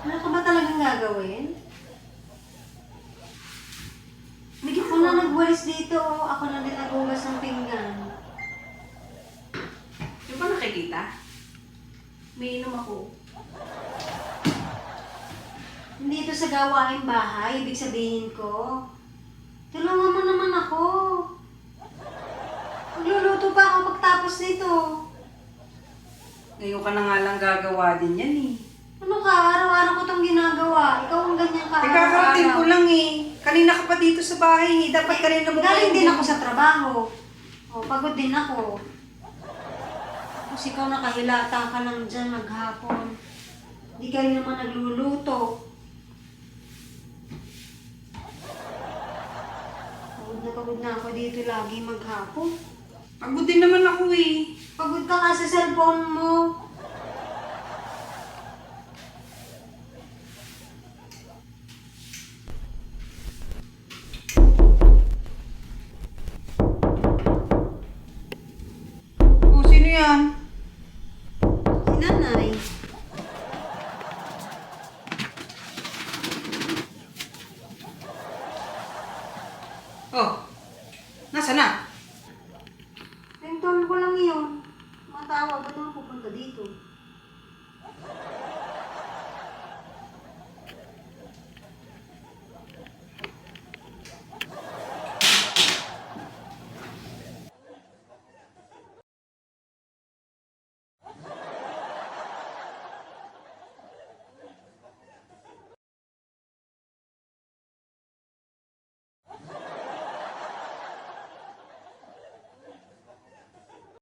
Ano ka ba talagang gagawin? Hindi ko na nagwalis dito. oh. Ako na din nagugas ng pinggan. Di ba nakikita? May inom ako. Hindi ito sa gawain bahay, ibig sabihin ko. Tulungan mo naman ako. Magluluto pa ako pagtapos nito. Ngayon ka na nga lang gagawa din yan eh. Ano ka? Araw-araw ko itong ginagawa. Ikaw ang ganyan ka. Nagkakarating ko araw-araw. lang eh. Kanina ka pa dito sa bahay eh. Dapat kanina mo Galing din ako sa trabaho. O, pagod din ako. Tapos ikaw nakahilata ka lang dyan maghapon. Hindi ka rin naman nagluluto. Pagod na pagod na ako dito lagi maghapon. Pagod din naman ako eh. Pagod ka nga sa cellphone mo. Oh, nasa na? Ringtone ko lang yun. Matawa, ba't naman pupunta dito?